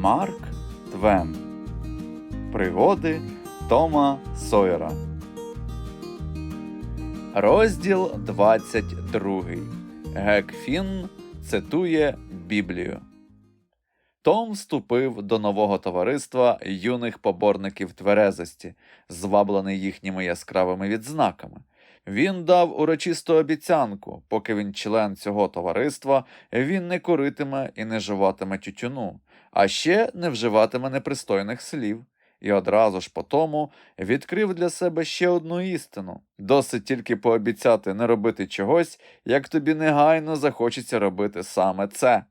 Марк Твен Пригоди Тома Сойера. Розділ 22. Гек Фінн цитує Біблію. Том вступив до нового товариства юних поборників тверезості, зваблений їхніми яскравими відзнаками. Він дав урочисту обіцянку, поки він член цього товариства, він не куритиме і не жуватиме тютюну, а ще не вживатиме непристойних слів. І одразу ж по тому відкрив для себе ще одну істину досить тільки пообіцяти не робити чогось, як тобі негайно захочеться робити саме це.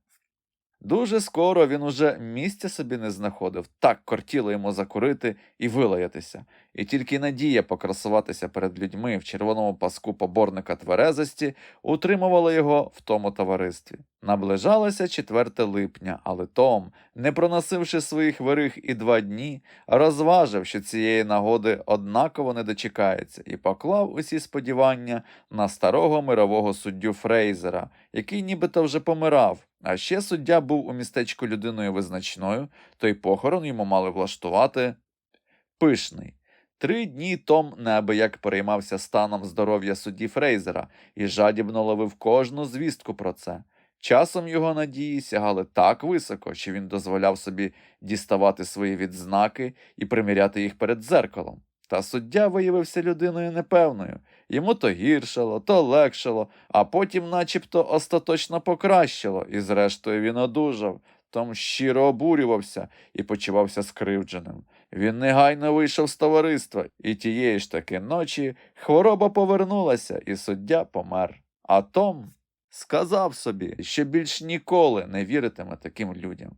Дуже скоро він уже місця собі не знаходив, так кортіло йому закурити і вилаятися, і тільки надія покрасуватися перед людьми в червоному паску поборника тверезості утримувала його в тому товаристві. Наближалося 4 липня, але Том, не проносивши своїх вирих і два дні, розважив, що цієї нагоди однаково не дочекається, і поклав усі сподівання на старого мирового суддю Фрейзера, який нібито вже помирав. А ще суддя був у містечку людиною визначною, то й похорон йому мали влаштувати пишний. Три дні Том неабияк переймався станом здоров'я судді Фрейзера і жадібно ловив кожну звістку про це. Часом його надії сягали так високо, що він дозволяв собі діставати свої відзнаки і приміряти їх перед дзеркалом. Та суддя виявився людиною непевною. Йому то гіршало, то легшало, а потім начебто остаточно покращило, і зрештою він одужав. Том щиро обурювався і почувався скривдженим. Він негайно вийшов з товариства, і тієї ж таки ночі хвороба повернулася, і суддя помер. А Том сказав собі, що більш ніколи не віритиме таким людям.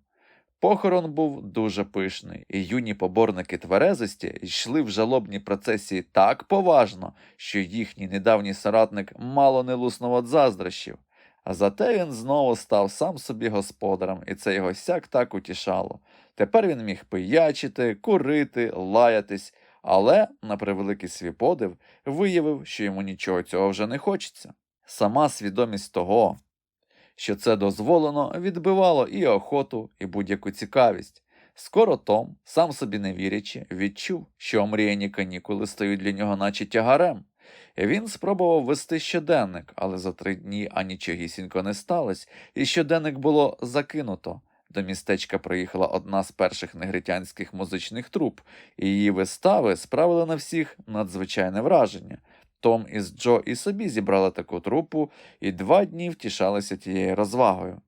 Похорон був дуже пишний, і юні поборники тверезості йшли в жалобній процесії так поважно, що їхній недавній соратник мало не луснув від заздрощів. А зате він знову став сам собі господарем, і це його сяк так утішало. Тепер він міг пиячити, курити, лаятись, але, на превеликий свій подив, виявив, що йому нічого цього вже не хочеться. Сама свідомість того, що це дозволено, відбивало і охоту, і будь-яку цікавість. Скоро Том, сам собі не вірячи, відчув, що омріяні канікули стають для нього наче тягарем. Він спробував вести щоденник, але за три дні анічогісінько не сталося, і щоденник було закинуто. До містечка приїхала одна з перших негритянських музичних труп, і її вистави справили на всіх надзвичайне враження. Том із Джо і собі зібрали таку трупу і два дні втішалися тією розвагою.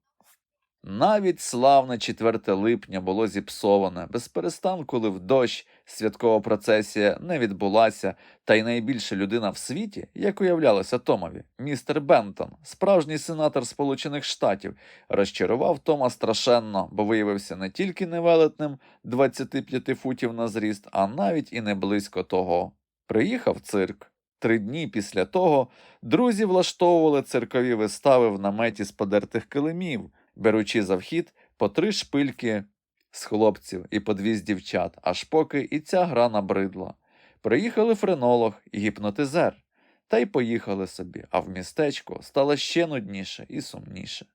Навіть славне 4 липня було зіпсоване, без перестанку лив дощ, святкова процесія не відбулася, та й найбільша людина в світі, як уявлялося Томові, містер Бентон, справжній сенатор Сполучених Штатів, розчарував Тома страшенно, бо виявився не тільки невелетним 25 футів на зріст, а навіть і не близько того. Приїхав цирк. Три дні після того друзі влаштовували циркові вистави в наметі з подертих килимів, беручи за вхід по три шпильки з хлопців і по дві з дівчат, аж поки і ця гра набридла. Приїхали френолог і гіпнотизер, та й поїхали собі, а в містечку стало ще нудніше і сумніше.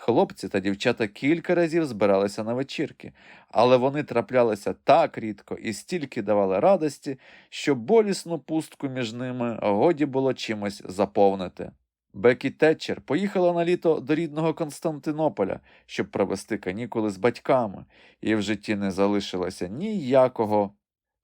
Хлопці та дівчата кілька разів збиралися на вечірки, але вони траплялися так рідко і стільки давали радості, що болісну пустку між ними годі було чимось заповнити. Бекі Тетчер поїхала на літо до рідного Константинополя, щоб провести канікули з батьками, і в житті не залишилося ніякого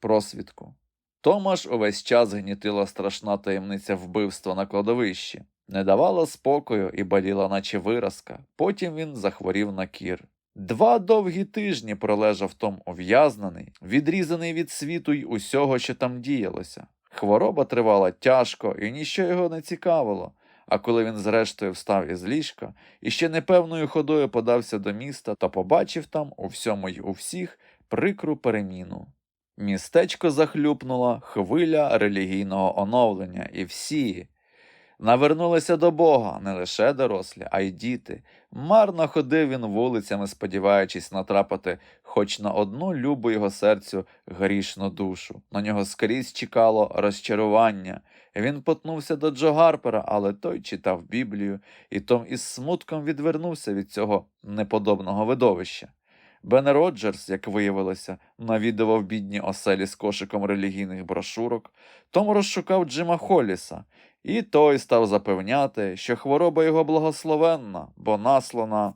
просвідку. Томаш увесь час гнітила страшна таємниця вбивства на кладовищі, не давала спокою і боліла, наче виразка. Потім він захворів на кір. Два довгі тижні пролежав Том ув'язнений, відрізаний від світу й усього, що там діялося. Хвороба тривала тяжко, і ніщо його не цікавило. А коли він зрештою встав із ліжка і ще непевною ходою подався до міста, то побачив там у всьому й у всіх прикру переміну. Містечко захлюпнула хвиля релігійного оновлення, і всі навернулися до Бога не лише дорослі, а й діти. Марно ходив він вулицями, сподіваючись натрапити хоч на одну любу його серцю грішну душу. На нього скрізь чекало розчарування. Він потнувся до Джо Гарпера, але той читав Біблію, і Том із смутком відвернувся від цього неподобного видовища. Бен Роджерс, як виявилося, навідував бідні оселі з кошиком релігійних брошурок. Том розшукав Джима Холліса, і той став запевняти, що хвороба його благословенна, бо наслана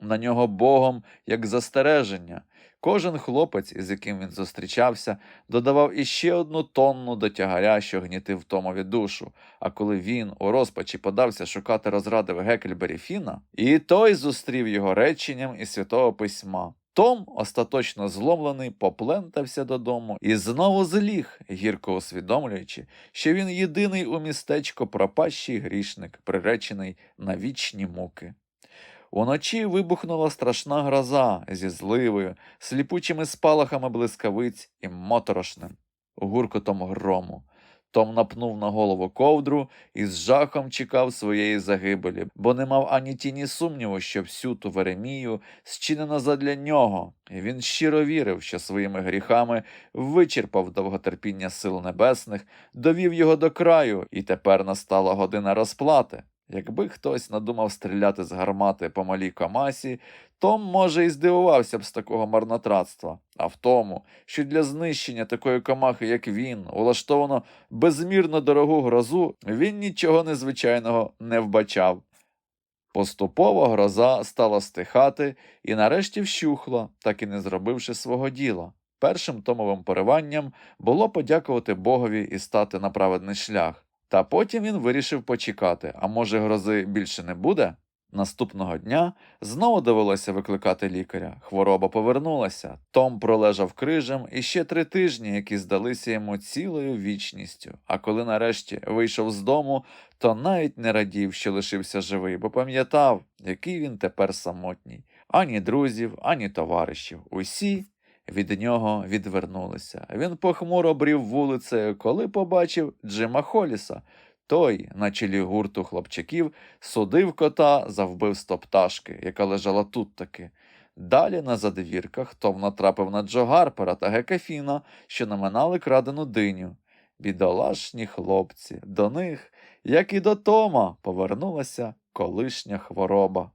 на нього Богом як застереження. Кожен хлопець, із яким він зустрічався, додавав іще одну тонну до тягаря, що гнітив Томові душу. А коли він у розпачі подався шукати розради в Гекельбері Фіна, і той зустрів його реченням із святого письма. Том, остаточно зломлений, поплентався додому і знову зліг, гірко усвідомлюючи, що він єдиний у містечко пропащий грішник, приречений на вічні муки. Уночі вибухнула страшна гроза зі зливою, сліпучими спалахами блискавиць і моторошним гуркотом грому. Том напнув на голову ковдру і з жахом чекав своєї загибелі, бо не мав ані тіні сумніву, що всю ту Веремію зчинено задля нього, і він щиро вірив, що своїми гріхами вичерпав довготерпіння сил небесних, довів його до краю, і тепер настала година розплати. Якби хтось надумав стріляти з гармати по малій камасі, Том, може, і здивувався б з такого марнотратства, а в тому, що для знищення такої комахи, як він, улаштовано безмірно дорогу грозу, він нічого незвичайного не вбачав. Поступово гроза стала стихати і нарешті вщухла, так і не зробивши свого діла. Першим томовим пориванням було подякувати Богові і стати на праведний шлях. Та потім він вирішив почекати, а може, грози більше не буде? Наступного дня знову довелося викликати лікаря. Хвороба повернулася. Том пролежав крижем іще три тижні, які здалися йому цілою вічністю. А коли нарешті вийшов з дому, то навіть не радів, що лишився живий, бо пам'ятав, який він тепер самотній. Ані друзів, ані товаришів. Усі від нього відвернулися. Він похмуро брів вулицею, коли побачив Джима Холіса. Той, на чолі гурту хлопчаків, судив кота за вбивство пташки, яка лежала тут таки. Далі на задвірках Том натрапив на Джо Гарпера та Гекафіна, що наминали крадену диню. Бідолашні хлопці, до них, як і до Тома, повернулася колишня хвороба.